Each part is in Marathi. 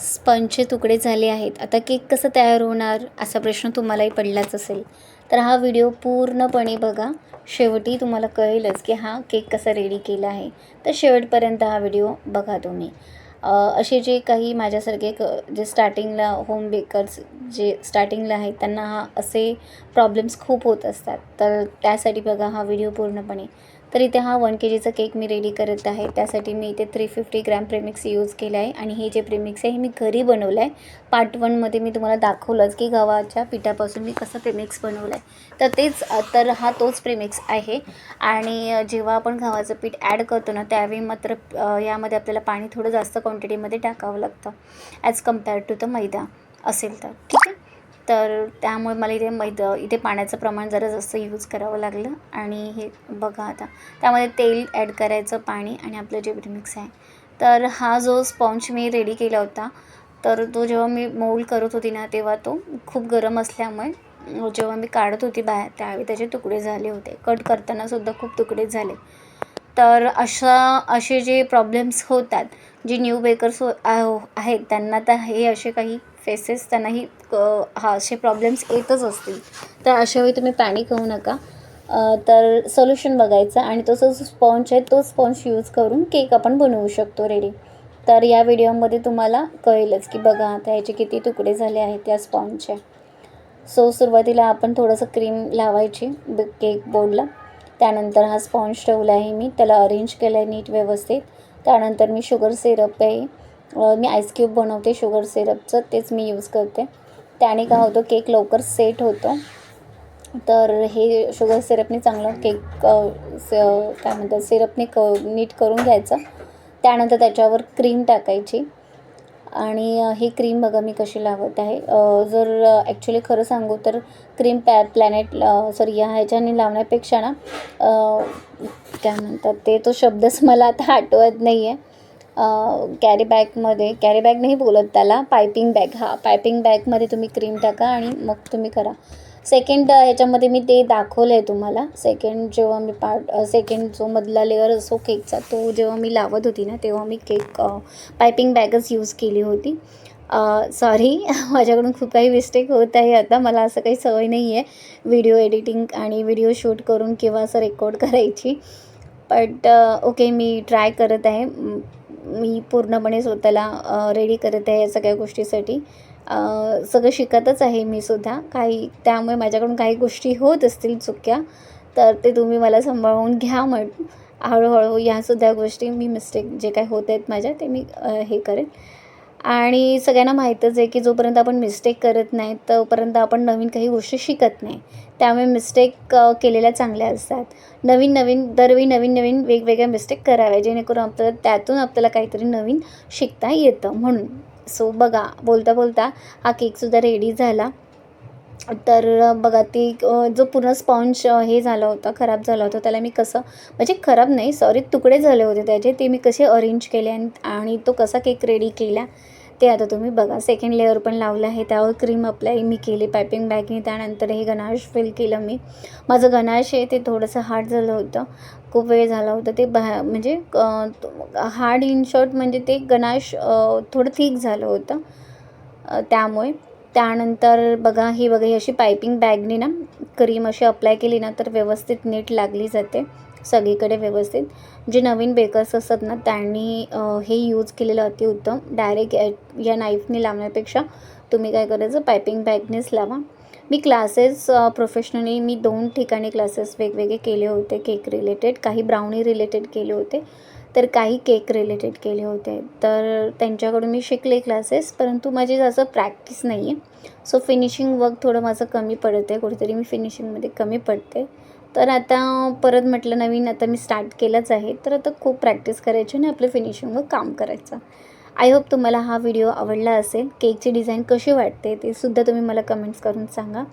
स्पंजचे तुकडे झाले आहेत. आता केक कसं तयार होणार? असा प्रश्न तुम्हालाही पडलाच असेल. तर हा व्हिडिओ पूर्णपणे बघा. शेवटी तुम्हाला कळेलच की हा केक कसा रेडी केला आहे. तर शेवटपर्यंत हा व्हिडिओ बघा तुम्ही. असे जे काही माझ्यासारखे क जे स्टार्टिंगला होम बेकर्स जे स्टार्टिंगला आहेत त्यांना हा असे प्रॉब्लेम्स खूप होत असतात. तर त्यासाठी बघा हा व्हिडिओ पूर्णपणे. तर इथे हा वन के जीचा केक मी रेडी करत आहे. त्यासाठी मी इथे three fifty gram premix use केलं आहे आणि हे जे प्रेमिक्स आहे हे मी घरी बनवलं आहे पार्ट वनमध्ये मी तुम्हाला दाखवलंच की गव्हाच्या पिठापासून मी कसं प्रेमिक्स बनवलं आहे तर तेच तर हा तोच प्रेमिक्स आहे. आणि जेव्हा आपण गव्हाचं पीठ ॲड करतो ना त्यावेळी मात्र यामध्ये आपल्याला पाणी थोडं जास्त क्वांटिटीमध्ये टाकावं लागतं. As compare to the maida असेल तर. तर त्यामुळे मला इथे मैद इथे पाण्याचं प्रमाण जरा जास्त यूज करावं लागलं. आणि हे बघा आता त्यामध्ये तेल ॲड करायचं पाणी आणि आपलं जे मिक्स आहे. तर हा जो स्पॉन्ज मी रेडी केला होता तर तो जेव्हा मी मोल करत होती ना तेव्हा तो खूप गरम असल्यामुळे जेव्हा मी काढत होती बाहेर त्यावेळी त्याचे तुकडे झाले होते. कट करतानासुद्धा खूप तुकडे झाले. तर अशा असे जे प्रॉब्लेम्स होतात जे न्यू बेकर्स हो आहेत त्यांना तर हे असे काही फेसेस त्यांनाही क- हा असे प्रॉब्लेम्स येतच असतील. तर अशावेळी तुम्ही पॅनिक होऊ नका. तर सोल्युशन बघायचं आणि तो जो स्पॉन्ज आहे तो स्पॉन्ज यूज करून केक आपण बनवू शकतो रेडी तर या व्हिडिओमध्ये तुम्हाला कळेलच की बघा आता ह्याचे किती तुकडे झाले आहेत त्या स्पॉन्जचे सो सुरुवातीला आपण थोडंसं क्रीम लावायची ब केक बोर्डला त्यानंतर हा स्पॉन्ज ठेवला आहे मी. त्याला अरेंज केलं आहे नीट व्यवस्थित. त्यानंतर मी शुगर सिरप आहे मी आईस्क्यूब बनवते शुगर सिरपचं तेच मी यूज करते. त्याने काय होतं केक लवकर सेट होतो. तर हे शुगर सिरपने चांगलं केक स काय म्हणतात सिरपने क नीट करून घ्यायचं. त्यानंतर त्याच्यावर क्रीम टाकायची. आणि ही क्रीम बघा मी कशी लावत आहे. जर ॲक्च्युली खरं सांगू तर क्रीम पॅ प्लॅनेट सॉरी या ह्याच्याने लावण्यापेक्षा ना काय म्हणतात ते तो शब्दच मला आता आठवत नाही आहे कॅरी बॅगमध्ये कॅरी बॅग नाही बोलत त्याला पायपिंग बॅग हा पायपिंग बॅगमध्ये तुम्ही क्रीम टाका आणि मग तुम्ही करा. सेकंड ह्याच्यामध्ये मी ते दाखवलं आहे तुम्हाला. सेकंड जेव्हा मी पार्ट सेकंड जो मधला लेअर असो केकचा तो जेव्हा मी लावत होती ना तेव्हा मी केक पायपिंग बॅगच यूज केली होती. सॉरी माझ्याकडून खूप काही मिस्टेक होत आहे आता. मला असं काही सवय नाही आहे व्हिडिओ एडिटिंग आणि व्हिडिओ शूट करून किंवा असं रेकॉर्ड करायची. बट ओके मी ट्राय करत आहे. मी पूर्णपणे स्वतःला रेडी करत आहे या सगळ्या गोष्टीसाठी. सगळं शिकतच आहे मी सुद्धा. काही त्यामुळे माझ्याकडून काही गोष्टी होत असतील चुक्या तर ते तुम्ही मला सांभाळून घ्या म्हण हळूहळू ह्यासुद्धा गोष्टी मी मिस्टेक जे काही होत आहेत माझ्या ते मी हे करेन. आणि सगळ्यांना माहीतच आहे की जोपर्यंत आपण मिस्टेक करत नाही तोपर्यंत आपण नवीन काही गोष्टी शिकत नाही. त्यामुळे मिस्टेक केलेल्या चांगल्या असतात. नवीन नवीन दरवेळी नवीन नवीन वेगवेगळ्या मिस्टेक कराव्या जेणेकरून आपल्याला त्यातून आपल्याला काहीतरी नवीन शिकता येतं म्हणून. सो बघा बोलता बोलता हा केकसुद्धा रेडी झाला. तर बघा ती जो पूर्ण स्पॉन्ज हे झाला होता खराब झाला होता त्याला मी कसं म्हणजे खराब नाही सॉरी तुकडे झाले होते त्याचे ते मी कसे अरेंज केले आणि आणि तो कसा केक रेडी केला ते आता तुम्ही बघा. सेकंड लेअर पण लावलं आहे त्यावर क्रीम अप्लाय मी केली पायपिंग बॅगनी त्यानंतर हे गणाश फिल केलं मी. माझं गनाश आहे ते थोडंसं हार्ड झालं होतं खूप वेळ झाला होता ते बा म्हणजे हार्ड इन शॉर्ट म्हणजे ते गनाश थोडं थिक झालं होतं त्यामुळे. त्यानंतर बघा ही बघा ही अशी पायपिंग बॅगने ना क्रीम अशी अप्लाय केली ना तर व्यवस्थित नीट लागली जाते सगळीकडे व्यवस्थित. जे नवीन बेकर्स असतात ना त्यांनी हे यूज केलेलं अतिउत्तम. डायरेक्ट या या नाईफने लावण्यापेक्षा तुम्ही काय करायचं पायपिंग बॅगनेच लावा. मी क्लासेस प्रोफेशनली मी दोन ठिकाणी क्लासेस वेगवेगळे केले होते केक रिलेटेड काही ब्राउनी रिलेटेड केले होते तर काही केक रिलेटेड केले होते. तर त्यांच्याकडून मी शिकले क्लासेस परंतु माझी जास्त प्रॅक्टिस नाही आहे सो फिनिशिंग वर्क थोडं माझं कमी पडत आहे कुठेतरी मी फिनिशिंगमध्ये कमी पडते. तर आता परत म्हटलं नवीन आता मी स्टार्ट केलंच आहे. तर आता खूप प्रॅक्टिस करायची आणि आपलं फिनिशिंगवर काम करायचं. आय होप तुम्हाला हा व्हिडिओ आवडला असेल. केकची डिझाईन कशी वाटते ते सुद्धा तुम्ही मला कमेंट्स करून सांगा.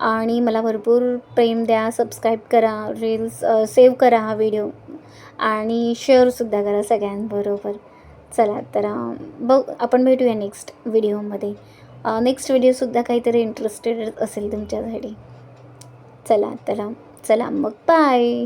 आणि मला भरपूर प्रेम द्या सबस्क्राईब करा रील्स सेव्ह करा हा व्हिडिओ. आणि शेअरसुद्धा करा सगळ्यांबरोबर. चला तर बघ आपण भेटूया नेक्स्ट व्हिडिओमध्ये. नेक्स्ट व्हिडिओसुद्धा काहीतरी इंटरेस्टेड असेल तुमच्यासाठी. चला तर चला मग बाय